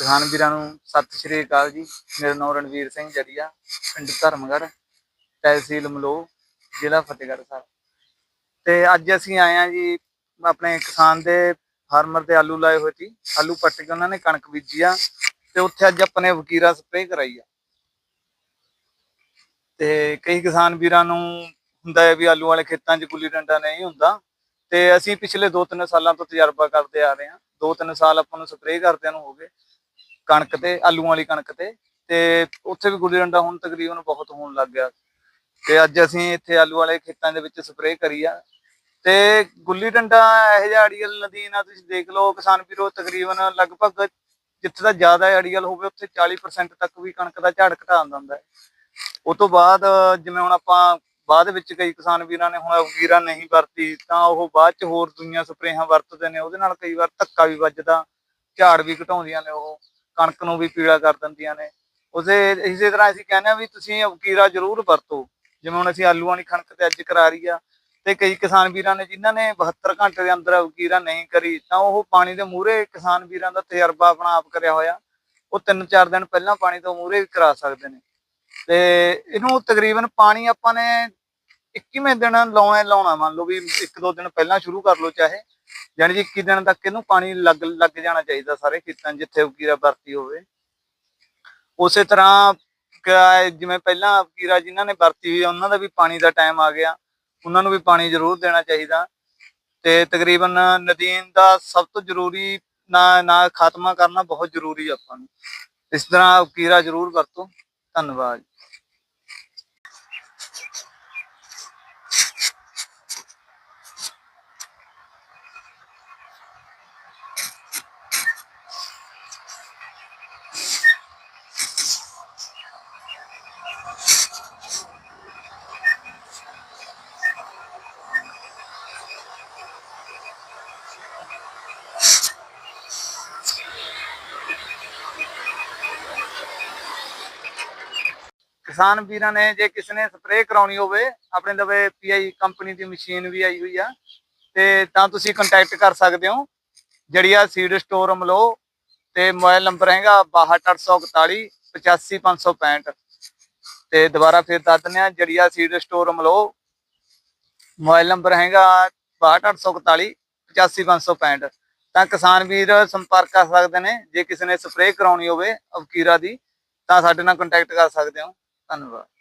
ਕਿਸਾਨ ਵੀਰਾਂ ਨੂੰ ਸਤਿ ਸ਼੍ਰੀ ਅਕਾਲ ਜੀ। ਮੇਰਾ ਨਾਮ ਰਣਵੀਰ ਸਿੰਘ ਜਰੀਆ, ਪਿੰਡ ਧਰਮਗੜ੍ਹ, ਤਹਿਸੀਲ ਮਲੋ ਜ਼ਿਲ੍ਹਾ ਫਤਿਹਗੜ੍ਹ ਸਾਹਿਬ। ਤੇ ਅੱਜ ਅਸੀਂ ਆਏ ਆ ਜੀ ਆਪਣੇ ਕਿਸਾਨ ਦੇ ਫਾਰਮਰ ਦੇ ਆਲੂ ਲਾਏ ਹੋਏ ਸੀ। ਆਲੂ ਪੱਟ ਕੇ ਉਹਨਾਂ ਨੇ ਕਣਕ ਬੀਜੀ ਆ ਤੇ ਉੱਥੇ ਅੱਜ ਆਪਣੇ ਵਕੀਰਾ ਸਪਰੇਅ ਕਰਾਈ ਆ। ਤੇ ਕਈ ਕਿਸਾਨ ਵੀਰਾਂ ਨੂੰ ਹੁੰਦਾ ਹੈ ਵੀ ਆਲੂ ਵਾਲੇ ਖੇਤਾਂ 'ਚ ਗੁੱਲੀ ਡੰਡਾ ਨਹੀਂ ਹੁੰਦਾ। ਤੇ ਅਸੀਂ ਪਿਛਲੇ 2-3 ਸਾਲਾਂ ਤੋਂ ਤਜਰਬਾ ਕਰਦੇ ਆ ਰਹੇ ਹਾਂ। 2-3 ਸਾਲ ਆਪਾਂ ਨੂੰ ਸਪਰੇਅ ਕਰਦਿਆਂ ਨੂੰ ਹੋ ਗਏ। ਕਣਕ ਤੇ, ਆਲੂਆਂ ਵਾਲੀ ਕਣਕ ਤੇ ਤੇ ਉੱਥੇ ਵੀ ਗੁੱਲੀ ਡੰਡਾ ਹੁਣ ਤਕਰੀਬਨ ਬਹੁਤ ਹੋਣ ਲੱਗ ਗਿਆ। ਤੇ ਅੱਜ ਅਸੀਂ ਇੱਥੇ ਆਲੂ ਵਾਲੇ ਖੇਤਾਂ ਦੇ ਵਿੱਚ ਸਪਰੇਅ ਕਰੀ ਆ। ਤੇ ਗੁੱਲੀ ਡੰਡਾ ਇਹ ਜਿਹਾ ਅੜੀਅਲ ਨਦੀ ਨਾਲ ਤੁਸੀਂ ਦੇਖ ਲਓ, ਕਿਸਾਨ ਵੀਰੋ, ਤਕਰੀਬਨ ਲਗਭਗ ਜਿੱਥੇ ਦਾ ਜ਼ਿਆਦਾ ਅੜੀਅਲ ਹੋਵੇ, ਉੱਥੇ 40% ਤੱਕ ਵੀ ਕਣਕ ਦਾ ਝਾੜ ਘਟਾ ਦਿੰਦਾ ਹੈ। ਉਹ ਤੋਂ ਬਾਅਦ ਜਿਵੇਂ ਹੁਣ ਆਪਾਂ ਬਾਅਦ ਵਿੱਚ ਕਈ ਕਿਸਾਨ ਵੀਰਾਂ ਨੇ, ਹੁਣ ਵੀਰਾਂ ਨਹੀਂ ਵਰਤੀ, ਤਾਂ ਉਹ ਬਾਅਦ ਚ ਹੋਰ ਦੁਨੀਆ ਸਪਰੇਹਾਂ ਵਰਤਦੇ ਨੇ, ਉਹਦੇ ਨਾਲ ਕਈ ਵਾਰ ਧੱਕਾ ਵੀ ਵੱਜਦਾ, ਝਾੜ ਵੀ ਘਟਾਉਂਦੀਆਂ ਨੇ ਉਹ। ਕਣਕ ਨੂੰ ਵੀ ਪੀਲਾ ਕਰ ਦਿੰਦੀਆਂ ਨੇ। ਉਸੇ, ਇਸੇ ਤਰ੍ਹਾਂ ਅਸੀਂ ਕਹਿੰਦੇ ਆ ਵੀ ਤੁਸੀਂ ਵਕੀਰਾ ਜ਼ਰੂਰ ਵਰਤੋ। ਜਿਵੇਂ ਹੁਣ ਅਸੀਂ ਆਲੂਆਂ ਦੀ ਕਣਕ ਤੇ ਅੱਜ ਕਰਾ ਰਹੀ ਆ, ਤੇ ਕਈ ਕਿਸਾਨ ਵੀਰਾਂ ਨੇ ਜਿਨ੍ਹਾਂ ਨੇ 72 ਘੰਟੇ ਦੇ ਅੰਦਰ ਵਕੀਰਾ ਨਹੀਂ ਕਰੀ, ਤਾਂ ਉਹ ਪਾਣੀ ਦੇ ਮੂਹਰੇ ਕਿਸਾਨ ਵੀਰਾਂ ਦਾ ਤਜਰਬਾ ਆਪਣਾ ਆਪ ਕਰਿਆ ਹੋਇਆ। ਉਹ 3-4 ਦਿਨ ਪਹਿਲਾਂ ਪਾਣੀ ਤੋਂ ਮੂਹਰੇ ਵੀ ਕਰਾ ਸਕਦੇ ਨੇ। ਤੇ ਇਹਨੂੰ ਤਕਰੀਬਨ ਪਾਣੀ ਆਪਾਂ ਨੇ 21ਵੇਂ ਦਿਨ ਲਾਉਣਾ ਲਾਉਣਾ, ਮੰਨ ਲਓ ਵੀ ਇੱਕ ਦੋ ਦਿਨ ਪਹਿਲਾਂ ਸ਼ੁਰੂ ਕਰ ਲਓ ਚਾਹੇ। ਯਾਨੀ ਜੀ 21 ਦਿਨ ਤੱਕ ਇਹਨੂੰ ਪਾਣੀ ਲੱਗ ਲੱਗ ਜਾਣਾ ਚਾਹੀਦਾ ਸਾਰੇ ਖੇਤਾਂ ਜਿੱਥੇ ਵਕੀਰਾ ਵਰਤੀ ਹੋਵੇ। ਉਸੇ ਤਰ੍ਹਾਂ ਜਿਵੇਂ ਪਹਿਲਾਂ ਕੀਰਾ ਜਿਨ੍ਹਾਂ ਨੇ ਵਰਤੀ ਹੋਈ, ਉਹਨਾਂ ਦਾ ਵੀ ਪਾਣੀ ਦਾ ਟਾਈਮ ਆ ਗਿਆ। ਉਹਨਾਂ ਨੂੰ ਵੀ ਪਾਣੀ ਜ਼ਰੂਰ ਦੇਣਾ ਚਾਹੀਦਾ। ਤੇ ਤਕਰੀਬਨ ਨਦੀਨ ਦਾ ਸਭ ਤੋਂ ਜ਼ਰੂਰੀ ਨਾ ਨਾ ਖਾਤਮਾ ਕਰਨਾ ਬਹੁਤ ਜ਼ਰੂਰੀ ਆ ਆਪਾਂ ਨੂੰ। ਇਸ ਤਰ੍ਹਾਂ ਕੀਰਾ ਜ਼ਰੂਰ ਵਰਤੋ। ਧੰਨਵਾਦ। ਕਿਸਾਨ ਵੀਰਾਂ ਨੇ ਜੇ ਕਿਸੇ ਨੇ ਸਪਰੇਅ ਕਰਾਉਣੀ ਹੋਵੇ, ਆਪਣੇ ਲਵੇ ਪੀਆਈ ਕੰਪਨੀ ਦੀ ਮਸ਼ੀਨ ਵੀ ਆਈ ਹੋਈ ਆ, ਤੇ ਤਾਂ ਤੁਸੀਂ ਕੰਟੈਕਟ ਕਰ ਸਕਦੇ ਹੋ। ਜੜੀਆ ਸੀਡ ਸਟੋਰ ਮਲੋ, ਤੇ ਮੋਬਾਈਲ ਨੰਬਰ ਹੈਗਾ 62841 85565 ਤੇ ਦੁਬਾਰਾ ਫਿਰ ਦੱਸ ਦਿੰਦੇ ਆ ਜੜੀਆ ਸੀਡ ਸਟੋਰ ਮਲੋ, ਮੋਬਾਈਲ ਨੰਬਰ ਹੈਗਾ 62841 85565 ਤਾਂ ਕਿਸਾਨ ਵੀਰ ਸੰਪਰਕ ਕਰ ਸਕਦੇ ਨੇ, ਜੇ ਕਿਸੇ ਨੇ ਸਪਰੇਅ ਕਰਾਉਣੀ ਹੋਵੇ, ਅਵਕੀਰਾ ਦੀ, ਤਾਂ ਸਾਡੇ ਨਾਲ ਕੰਟੈਕਟ ਕਰ ਸਕਦੇ ਹੋ। ਧੰਨਵਾਦ।